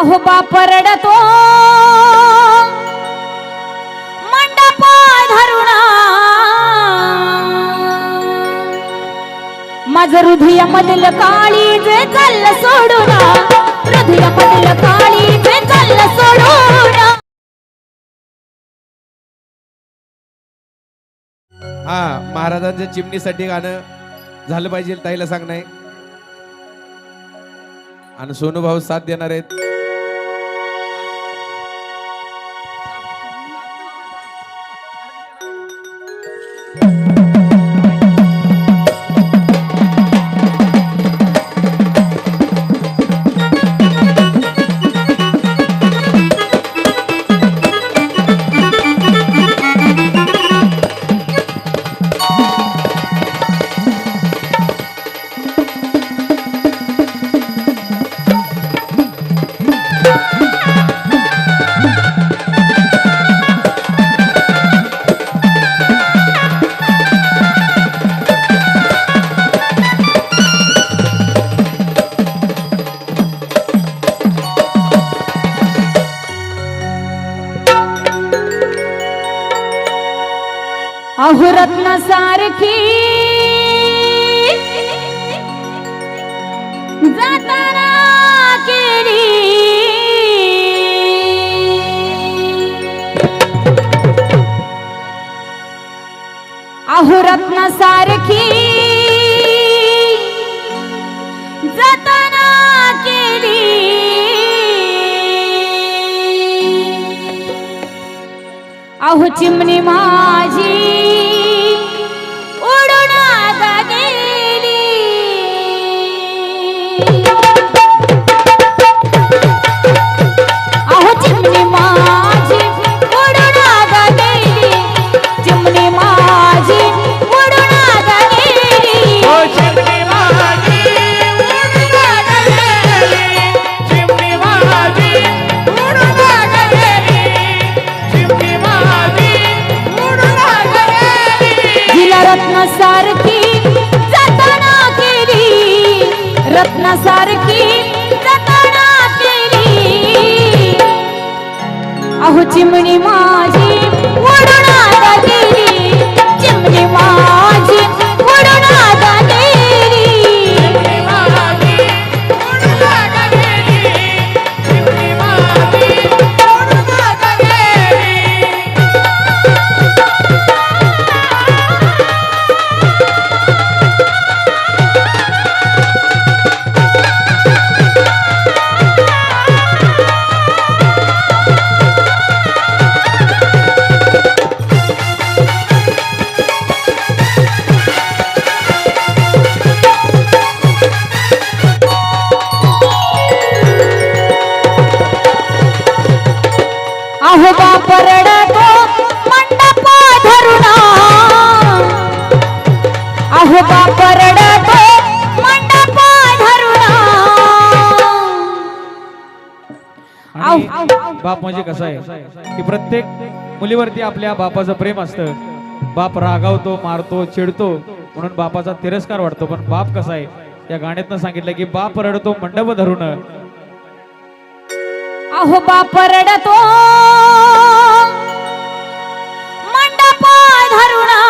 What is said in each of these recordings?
आहोबा परडतो. मंडपा मंडप धरुणा. माझं हृदय मधील काळी जे चाललं सोडून. हृदय मधील काळी जे चाललं सोडून. हा महाराजांच्या चिमणीसाठी गाणं झालं पाहिजे ताईला सांग नाही आणि सोनू भाऊ साथ देणार आहेत. रत्न सारखी. जाताना अहो रत्न सारखी. जाताना केली अहो चिमणी माझी. रत्नासारखी केली. अहो चिमणी माझी अहो बाप रडतो मंडप धरुणा. अहो बाप रडतो मंडप धरुणा. आणि बाप म्हणजे कसं आहे? की प्रत्येक मुलीवरती आपल्या बापाचं प्रेम असतं. बाप रागावतो मारतो चिडतो म्हणून बापाचा तिरस्कार वाटतो पण बाप कसा आहे? या गाण्यातनं सांगितलं की बाप रडतो मंडप धरून अहो बाप रडतो. मंडप धरुणा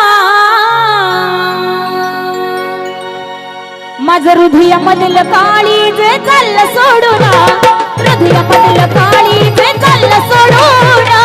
माझं हृदय मधील काळी जे चाललं सोडून. हृदय मधील काळी जे चाललं सोडून.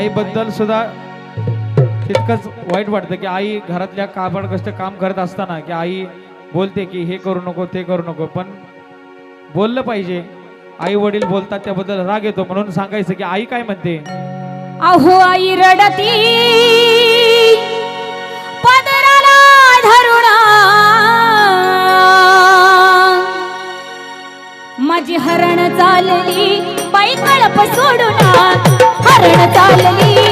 आईबद्दल सुद्धा तितकंच वाईट वाटतं की आई घरातल्या काबड कष्ट काम करत असताना की आई बोलते की हे करू नको ते करू नको. पण बोललं पाहिजे. आई वडील बोलतात त्याबद्दल राग येतो. म्हणून सांगायचं की आई काय म्हणते? अहो आई रडती. पदराला धरुणा माझी हरण चालली बाई कळप सोडून हरण चालली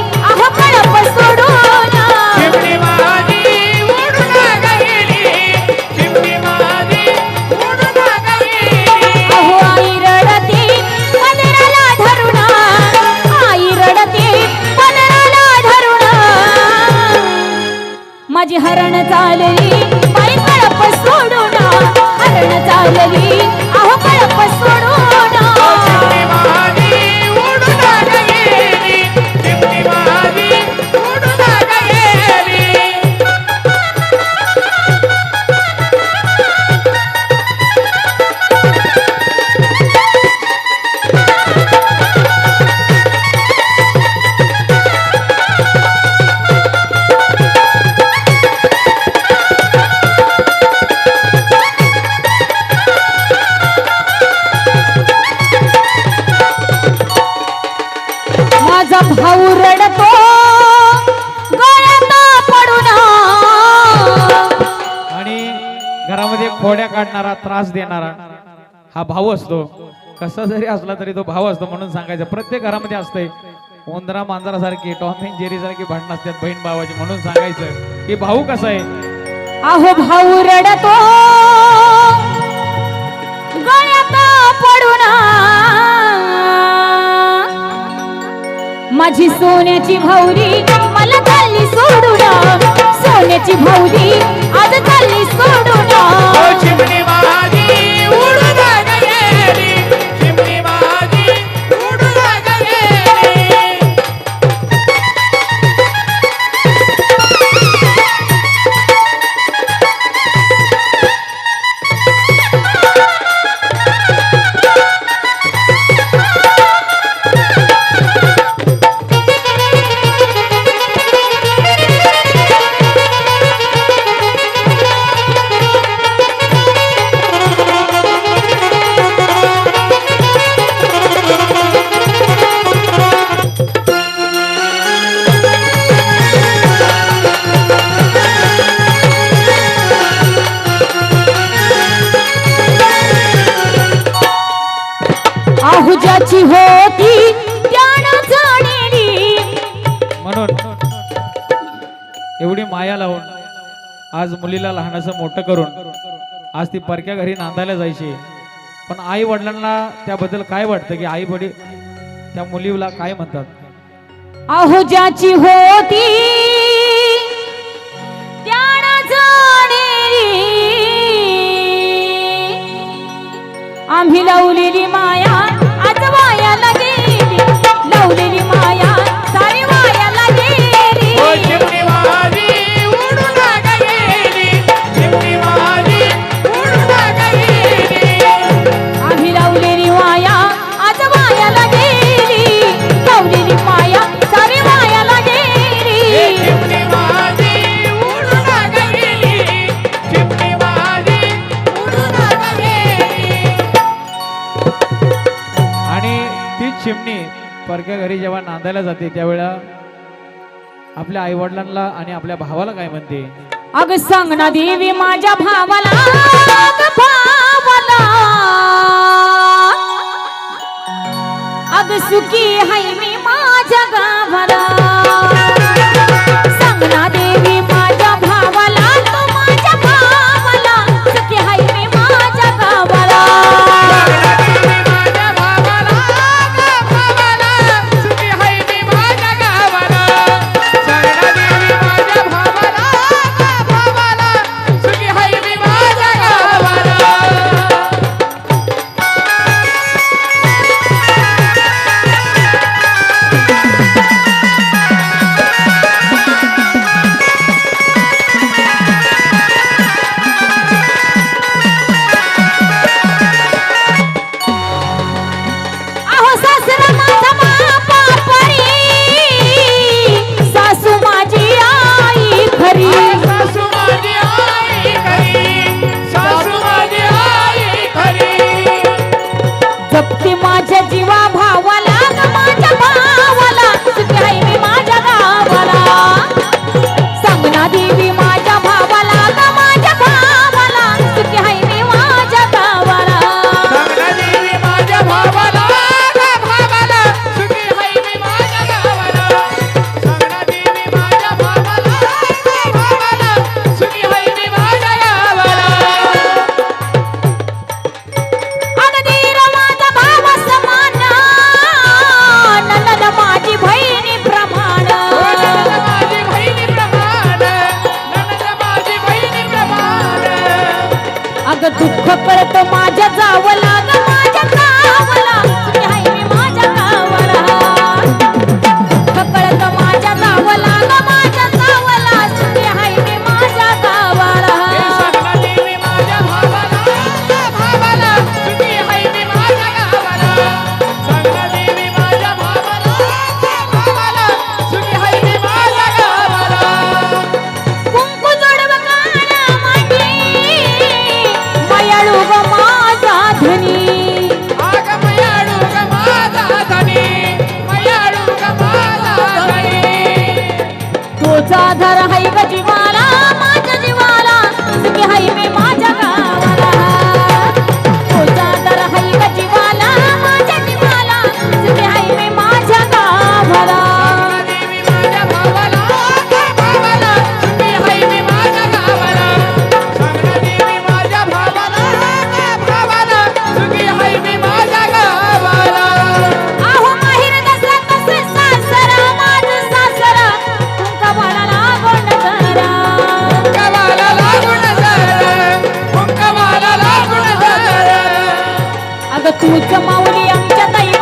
भाऊ रडतो आणि घरामध्ये खोड्या काढणारा त्रास देणारा हा भाऊ असतो. कसा जरी असला तरी तो भाऊ असतो म्हणून सांगायचं. प्रत्येक घरामध्ये असतंय. उंदरा मांजरासारखी टॉम अँड जेरी सारखी भांडणं असतात बहीण भावाची म्हणून सांगायचं. की भाऊ कसा आहे? अहो भाऊ रडतो माझी सोन्याची भाऊरी मला चालली सोडून सोन्याची भाऊरी आज चालली सोडून मुलीला लहानाचं मोठं करून आज ती परक्या घरी नांदायला जायची. पण आई वडिलांना त्याबद्दल काय वाटतं की आई वडील त्या मुलीला काय म्हणतात? अहो ज्याची होती आम्ही लावलेली माया. चिमणी परक्या घरी जेव्हा नांदायला जाते त्यावेळा आपल्या आई वडिलांना आणि आपल्या भावाला काय म्हणते? अग सांग ना देवी माझ्या भावाला अग भावाला. अग सुखी हाय मी माझ्या गावाला. माऊली आमच्या ताई.